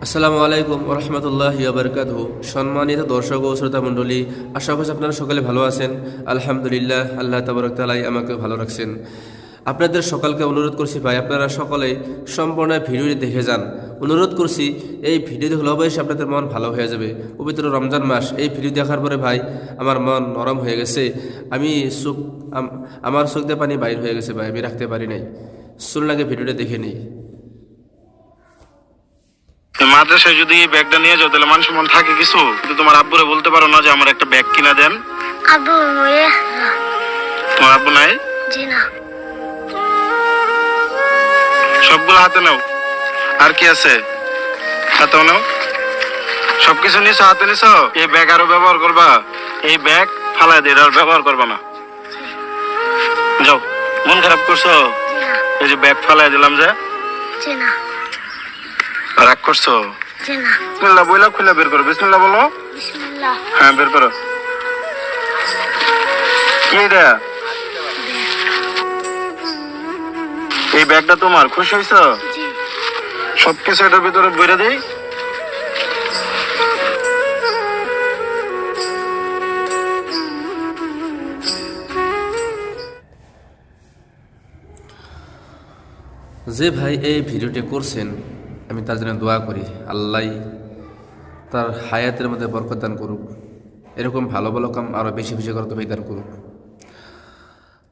আসসালামু আলাইকুম রহমতুল্লাহ বরকাত সম্মানিত দর্শক ও শ্রোতা মণ্ডলী, আশা করছি আপনারা সকলে ভালো আছেন। আলহামদুলিল্লাহ, আল্লাহ তাবরক তালাই আমাকে ভালো রাখছেন। আপনাদের সকালকে অনুরোধ করছি ভাই, আপনারা সকলে সম্পূর্ণ ভিডিওটি দেখে যান। অনুরোধ করছি, এই ভিডিও দেখলে অবশ্যই আপনাদের মন ভালো হয়ে যাবে। পবিত্র রমজান মাস, এই ভিডিও দেখার পরে ভাই, আমার মন নরম হয়ে গেছে। আমি আম- আমার চোখ দিয়ে পানি বাইর হয়ে গেছে ভাই, আমি রাখতে পারি নাই। চুল লাগে ভিডিওটা দেখে নিই। মাদ্রাসায় যদি এই ব্যাগটা নিয়ে যাও তাহলে মন থাকে কিছু? কিন্তু তোমার আব্বুরে বলতে পারো না যে আমার একটা ব্যাগ কিনা দেন। আবু এ তোমার আব্বু নাই? জি না। সবগুলো হাতে নাও। আর কি আছে? হাতেও নাও। সবকিছু নিছো হাতে নিছো? এই ব্যাগ আরও ব্যবহার করবা? এই ব্যাগ ফালাই দিয়ে আর ব্যবহার করবা না। যাও মন খারাপ করছ? এই যে ব্যাগ ফালাই দিলাম যে। জি না। রাগ করছ? বিসমিল্লাহ বইলা খুলে বের করো বিসমিল্লাহ বলো। বিসমিল্লাহ। হ্যাঁ বের করো। কি এটা? এই ব্যাগটা তোমার খুশি হয়েছো জি। সবকিছু এটার ভিতরে বইরে দিই। যে ভাই এই ভিডিওটি করছেন আমি তার জন্য দোয়া করি, আল্লাহ তার হায়াতের মধ্যে বরকত দান করুক। এরকম ভালো ভালো কাম আরও বেশি বেশি করে তবে দান করুক।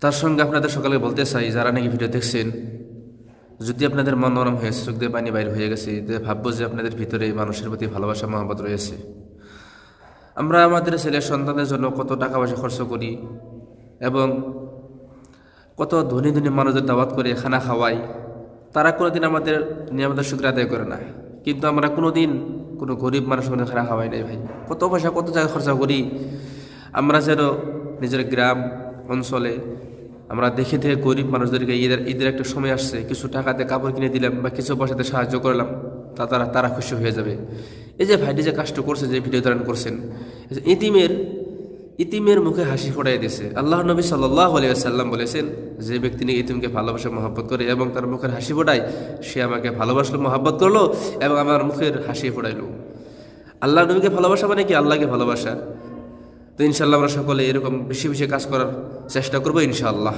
তার সঙ্গে আপনাদের সকালে বলতে চাই, যারা নাকি ভিডিও দেখছেন, যদি আপনাদের মন নরম হয়েছে চোখ দিয়ে পানি বাইর হয়ে গেছে ভাববো যে আপনাদের ভিতরে মানুষের প্রতি ভালোবাসা, মহব্বত রয়েছে। আমরা আমাদের ছেলে সন্তানের জন্য কত টাকা পয়সা খরচ করি এবং কত ধনী ধনী মানুষদের দাওয়াত করে খানা খাওয়াই। তারা কোনোদিন আমাদের নিয়মিত শুক্র আদায় করে না। কিন্তু আমরা কোনোদিন কোনো গরিব মানুষ কোনো খানা খাওয়াই নাই ভাই। কত পয়সা, কত জায়গায় খরচা করি। আমরা যেন নিজের গ্রাম, অঞ্চলে আমরা দেখে দেখে গরিব মানুষদেরকে ঈদের ঈদের একটা সময় আসছে, কিছু টাকাতে কাপড় কিনে দিলাম বা কিছু পয়সাতে সাহায্য করলাম, তা তারা তারা খুশি হয়ে যাবে। এই যে ভাইটি যে কাজটা করছে যে ভিডিও ধারণ করছেন ইতিমের ইতিমের মুখে হাসি ফোটাই দিছে। আল্লাহ নবী সাল্লাহ বলেছেন, যে ব্যক্তি নিয়ে ইতিমকে ভালোবাসা মহাব্বত করে এবং তার মুখের হাসি ফোটায়, সে আমাকে ভালোবাসলো, মহাব্বত করল এবং আমার মুখের হাসি ফোটাইলো। আল্লাহ নবীকে ভালোবাসা মানে কি? আল্লাহকে ভালোবাসা। তো ইনশাল্লাহ আমরা সকলে এরকম বেশি বেশি কাজ করার চেষ্টা করব ইনশাআল্লাহ।